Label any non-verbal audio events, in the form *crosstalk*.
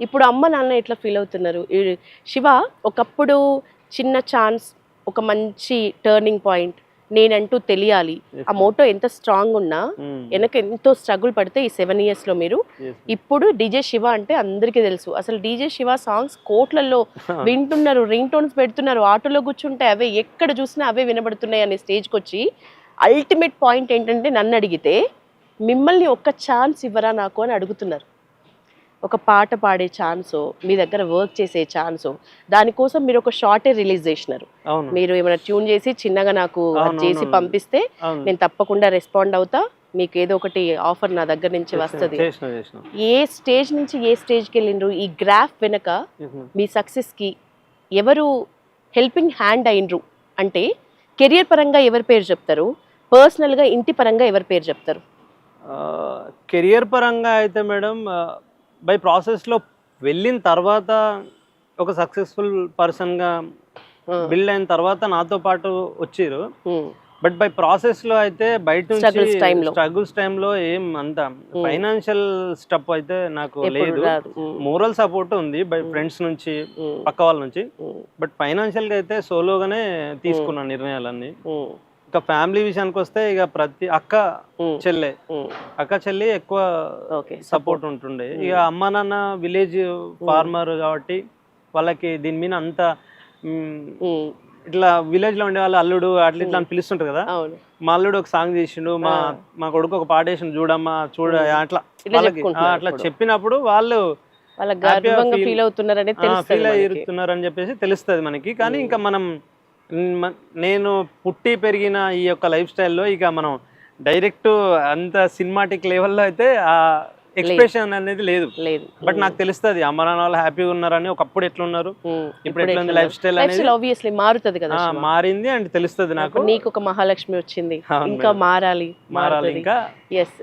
ఇప్పుడు అమ్మ నాన్న ఎట్లా ఫీల్ అవుతున్నారు? శివ ఒకప్పుడు చిన్న ఛాన్స్ ఒక మంచి టర్నింగ్ పాయింట్ నేనంటూ తెలియాలి. ఆ మోటో ఎంత స్ట్రాంగ్ ఉన్నా మ్మ్. వెనక ఎంతో స్ట్రగుల్ పడితే ఈ సెవెన్ ఇయర్స్లో మీరు Yes. ఇప్పుడు డీజే శివ అంటే అందరికీ తెలుసు. అసలు డీజే శివ సాంగ్స్ కోట్లలో *laughs* వింటున్నారు రింగ్ టోన్స్ పెడుతున్నారు ఆటోలో కూర్చుంటే అవే ఎక్కడ చూసినా అవే వినబడుతున్నాయి అనే స్టేజ్కి వచ్చి అల్టిమేట్ పాయింట్ ఏంటంటే నన్ను అడిగితే మిమ్మల్ని ఒక్క ఛాన్స్ ఇవ్వరా నాకు? అని అడుగుతున్నారు. ఒక పాట పాడే ఛాన్సో మీ దగ్గర వర్క్ చేసే ఛాన్సో దానికోసం మీరు ఒక షార్టే రిలీజ్ చేసినారు. మీరు ఏమైనా ట్యూన్ చేసి చిన్నగా నాకు చేసి. పంపిస్తే నేను తప్పకుండా రెస్పాండ్ అవుతా. మీకు ఏదో ఒకటి ఆఫర్ నా దగ్గర నుంచి వస్తుంది. ఏ స్టేజ్ నుంచి ఏ స్టేజ్కి వెళ్ళిండ్రు? ఈ గ్రాఫ్ వెనక మీ సక్సెస్కి ఎవరు హెల్పింగ్ హ్యాండ్ అయినరు? అంటే కెరియర్ పరంగా ఎవరి పేరు చెప్తారు? పర్సనల్గా ఇంటి పరంగా ఎవరి పేరు చెప్తారు? కెరియర్ పరంగా అయితే మేడం బై ప్రాసెస్లో వెళ్ళిన తర్వాత ఒక సక్సెస్ఫుల్ పర్సన్గా బిల్డ్ అయిన తర్వాత నాతో పాటు వచ్చిర్రు ఉమ్, బట్ బై ప్రాసెస్లో అయితే బయట లో. స్ట్రగుల్స్ టైంలో. ఏం అంత ఫైనాన్షియల్ స్టెప్ అయితే నాకు లేదు. మోరల్ సపోర్ట్ ఉంది బై ఫ్రెండ్స్ నుంచి పక్క వాళ్ళ నుంచి. బట్ ఫైనాన్షియల్గా అయితే సోలోగానే తీసుకున్నాను నిర్ణయాలన్నీ. ఇక ఫ్యామిలీ విషయానికి వస్తే ఇక ప్రతి అక్క చెల్లె. అక్క చెల్లి ఎక్కువ సపోర్ట్ ఉంటుండే. ఇక అమ్మ నాన్న విలేజ్ ఫార్మర్ కాబట్టి వాళ్ళకి దీని మీద అంత ఇట్లా విలేజ్లో ఉండే వాళ్ళు అల్లుడు అట్లా ఇట్లా అని పిలుస్తుంటారు కదా? మా అల్లుడు ఒక సాంగ్ చేసిండు మా మా కొడుకు ఒక పాట వేసిండు చూడమ్మా చూడ అట్లా. వాళ్ళకి అట్లా. చెప్పినప్పుడు వాళ్ళు ఫీల్ అవుతున్నారు అనేది ఫీల్ తెలుస్తుంది అయ్యుతున్నారు అని చెప్పేసి తెలుస్తుంది మనకి. కానీ ఇంకా మనం నేను పుట్టి పెరిగిన ఈ యొక్క లైఫ్ స్టైల్లో ఇక మనం డైరెక్ట్ అంత సినిమాటిక్ లెవెల్లో అయితే ఆ ఎక్స్ప్రెషన్ అనేది లేదు. లేదు. బట్ నాకు తెలుస్తుంది అమ్మ నాన్న వాళ్ళు హ్యాపీగా ఉన్నారని ఒకప్పుడు ఎట్లున్నారు? ఉమ్, ఇప్పుడు లైఫ్ స్టైల్ లైఫ్ అనేది? స్టైల్ ఆబ్వియస్లీ మారుతుంది కదా. మారింది అండ్ తెలుస్తుంది నాకు. నీకు ఒక మహాలక్ష్మి వచ్చింది. ఇంకా మారాలి మారాలి ఇంకా ఎస్